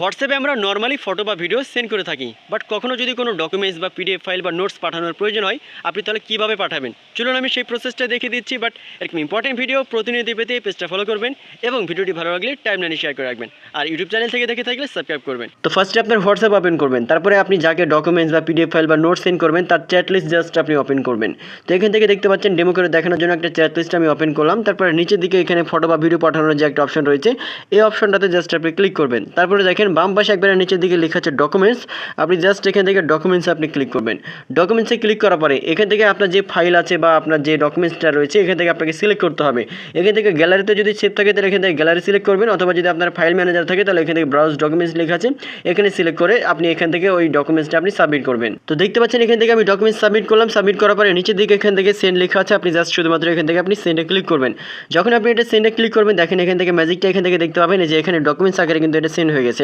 হোয়াটসঅ্যাপে আমরা normally photo বা ভিডিও সেন্ড করে থাকি। বাট কখনো যদি কোনো ডকুমেন্টস বা পিডিএফ ফাইল বা নোটস পাঠানোর প্রয়োজন হয়, আপনি তাহলে কীভাবে পাঠাবেন? চলুন আমি সেই প্রসেসটা দেখিয়ে দিচ্ছি, বাট এরকম ইম্পর্টেন্ট ভিডিও প্রতিনিধি পেতে এই পেজটা ফলো করবেন এবং ভিডিওটি ভালো লাগলে টাইম লাইনে শেয়ার করে রাখবেন। আর ইউটিউব চ্যানেল থেকে দেখে থাকলে সাবস্ক্রাইব করবেন। তো ফার্স্টে আপনার হোয়াটসঅ্যাপ ওপেন করবেন, তারপরে আপনি যাকে ডকুমেন্টস বা পিডিএফ ফাইল বা নোটস সেন্ড করবেন, তার চ্যাট লিস্ট জাস্ট আপনি ওপেন করবেন। তো এখান থেকে দেখতে পাচ্ছেন ডেমো করে দেখানোর জন্য একটা চ্যাট লিস্ট আমি ওপেন করলাম, তারপরে নিচের দিকে এখানে ফটো বা ভিডিও পাঠানোর যে একটা অপশন রয়েছে, এই অপশনটাতে জাস্ট আপনি ক্লিক করবেন। তারপরে দেখেন বাম পাশে একবারে নিচের দিকে লেখা আছে ডকুমেন্টস আপনি জাস্ট এখান থেকে ডকুমেন্টসে আপনি ক্লিক করবেন ডকুমেন্টসে ক্লিক করার পরে এখান থেকে আপনার যে ফাইল আছে বা আপনার যে ডকুমেন্টসটা রয়েছে এখান থেকে আপনাকে সিলেক্ট করতে হবে এখান থেকে গ্যালারিতে যদি সেভ থাকে তাহলে এখান থেকে গ্যালারি সিলেক্ট করবেন অথবা যদি আপনার ফাইল ম্যানেজার থাকে তাহলে এখান থেকে ব্রাউজ ডকুমেন্টস লেখা আছে এখানে সিলেক্ট করে আপনি এখান থেকে ওই ডকুমেন্টসটা আপনি সাবমিট করবেন তো দেখতে পাচ্ছেন এখান থেকে আমি ডকুমেন্টস সাবমিট করলাম সাবমিট করার পরে নিচের দিকে এখান থেকে সেন্ড লেখা আছে আপনি জাস্ট শুধুমাত্র এখান থেকে আপনি সেন্ডে ক্লিক করবেন যখন আপনি এটা সেন্ডে ক্লিক করবেন দেখেন এখান থেকে ম্যাজিকটা এখান থেকে দেখতে পাবেন যে এখানে ডকুমেন্টস আকারে কিন্তু এটা সেন্ড হয়ে গেছে